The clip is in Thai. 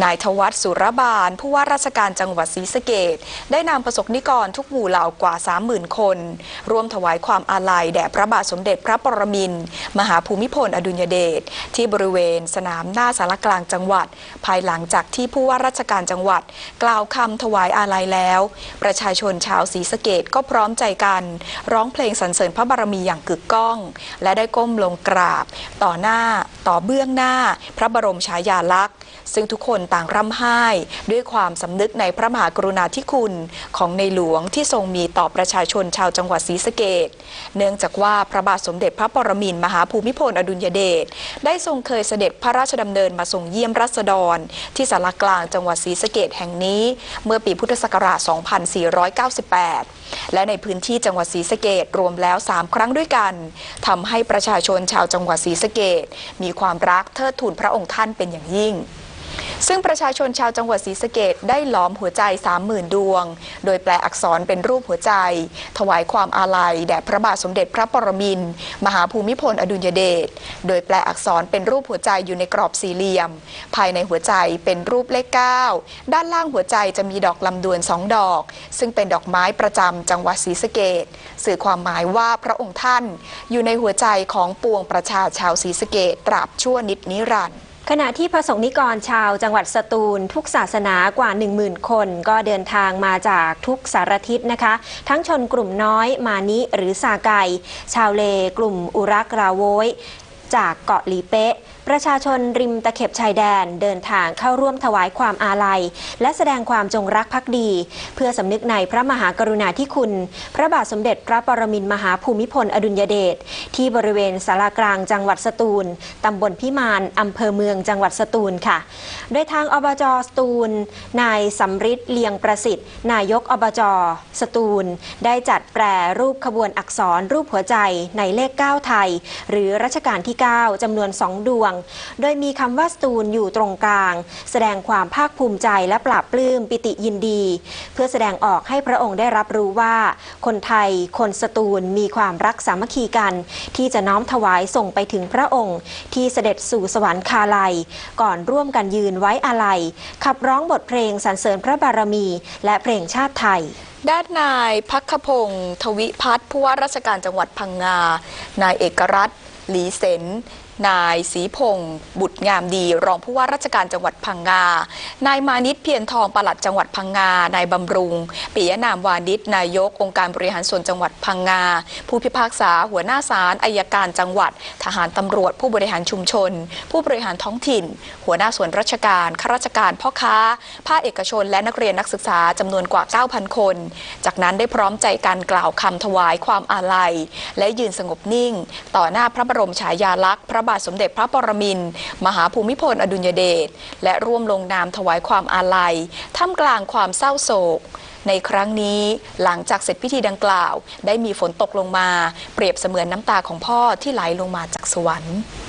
นายทวัฒน์สุรบาล ผู้ว่าราชการจังหวัดศรีสะเกดได้นำประสบนิกรทุกหมู่เหล่ากว่า 30,000 คน ร่วมถวายความอาลัยแด่พระบาทสมเด็จพระปรมินทรมหาภูมิพลอดุลยเดชที่บริเวณสนามหน้าสารกลางจังหวัด ภายหลังจากที่ผู้ว่าราชการจังหวัด กล่าวคำถวายอาลัยแล้ว ประชาชนชาวศรีสะเกดก็พร้อมใจกัน ร้องเพลงสรรเสริญพระบารมีอย่างกึกก้อง และได้ก้มลงกราบ ต่อหน้าต่อเบื้องหน้า พระบรมฉายาลักษณ์ ซึ่งทุกคนต่างร่ำไห้ ด้วยความสำนึกในพระมหากรุณาธิคุณของในหลวงที่ทรงมีต่อประชาชนชาวจังหวัดศรีสะเกดเนื่องจากว่าพระบาทสมเด็จพระปรมินทรมหาภูมิพลอดุลยเดชได้ทรงเคยเสด็จพระราชดำเนินมาทรงเยี่ยมรัษฎร ที่สารกลางจังหวัดศรีสะเกดแห่งนี้ เมื่อปีพุทธศักราช 2498 และในพื้นที่จังหวัดศรีสะเกดรวมแล้ว 3 ครั้งด้วยกันทำให้ประชาชนชาวจังหวัดศรีสะเกดมีความรักเทิดทูนพระองค์ท่านเป็นอย่างยิ่ง ซึ่งประชาชนชาวจังหวัดศรีสะเกดได้หลอมหัวใจ 30,000 ดวง โดยแปลอักษรเป็นรูปหัวใจ ถวายความอาลัยแด่พระบาทสมเด็จพระปรมินทรมหาภูมิพลอดุลยเดช โดยแปลอักษรเป็นรูปหัวใจอยู่ในกรอบสี่เหลี่ยม ภายในหัวใจเป็นรูปเลข 9 ด้านล่างหัวใจจะมีดอกลำดวนสองดอก ซึ่งเป็นดอกไม้ประจำจังหวัดศรีสะเกดสื่อความหมายว่าพระองค์ท่าน อยู่ในหัวใจของปวงประชาชาวศรีสะเกดตราบชั่วนิดนิรันดร์ ขณะที่ประสงฆ์นิกรชาวจังหวัดสตูล ทุกศาสนากว่า 10,000 คน ก็เดินทางมาจากทุกสารทิศนะคะ ทั้งชนกลุ่มน้อยมานิหรือซาไกชาวเลกลุ่มอุรักราโวย จากเกาะหลีเป๊ะ ประชาชนริมตะเข็บชายแดนเดินทางเข้าร่วมถวายความอาลัย และแสดงความจงรักภักดี เพื่อสำนึกในพระมหากรุณาธิคุณ พระบาทสมเด็จพระปรมินทรมหาภูมิพลอดุลยเดชที่บริเวณสารากลางจังหวัดสตูลตำบลพิมานอำเภอเมืองจังหวัดสตูลค่ะ โดยทางอบจสตูล นายสำริดเลียงประสิทธิ์ นายกอบจสตูล ได้จัด แปรรูปขบวนอักษรรูปหัวใจในเลข 9 ไทย หรือรัชกาลที่ 9จำนวน 2 ดวง โดยมีคำว่าสตูลอยู่ตรงกลาง แสดงความภาคภูมิใจและปราบปลื้มปิติยินดี เพื่อแสดงออกให้พระองค์ได้รับรู้ว่า คนไทยคนสตูลมีความรักสามัคคีกัน ที่จะน้อมถวายส่งไปถึงพระองค์ ที่เสด็จสู่สวรรคาลัย ก่อนร่วมกันยืนไว้อาลัยขับร้องบทเพลงสรรเสริญพระบารมี และเพลงชาติไทย ด้านนายพักขพงศ์ทวิพัฒน์ผู้ว่าราชการจังหวัดพังงา นายเอกรัตน์หลีเซน นายศรีพงศ์บุตรงามดี รองผู้ว่าราชการจังหวัดพังงา นายมานิตเพียรทองปลัดจังหวัดพังงา นายบำรุงปิยนามวานิชนายกองค์การบริหารส่วนจังหวัดพังงา ผู้พิพากษาหัวหน้าศาลอายการจังหวัด ทหารตำรวจ ผู้บริหารชุมชน ผู้บริหารท้องถิ่น หัวหน้าส่วนราชการข้าราชการพ่อค้า ภาคเอกชน และนักเรียนนักศึกษาจำนวนกว่า 9,000 คน จากนั้นได้พร้อมใจกันกล่าวคำถวายความอาลัย และยืนสงบนิ่ง ต่อหน้าพระบรมฉายาลักษณ์พระระบาทสมเด็จพระปรมินทรมหาภูมิพลอดุลยเดชและร่วมลงนามถวายความอาลัยท่ามกลางความเศร้าโศกในครั้งนี้หลังจากเสร็จพิธีดังกล่าว ได้มีฝนตกลงมา เปรียบเสมือนน้ำตาของพ่อที่ไหลลงมาจากสวรรค์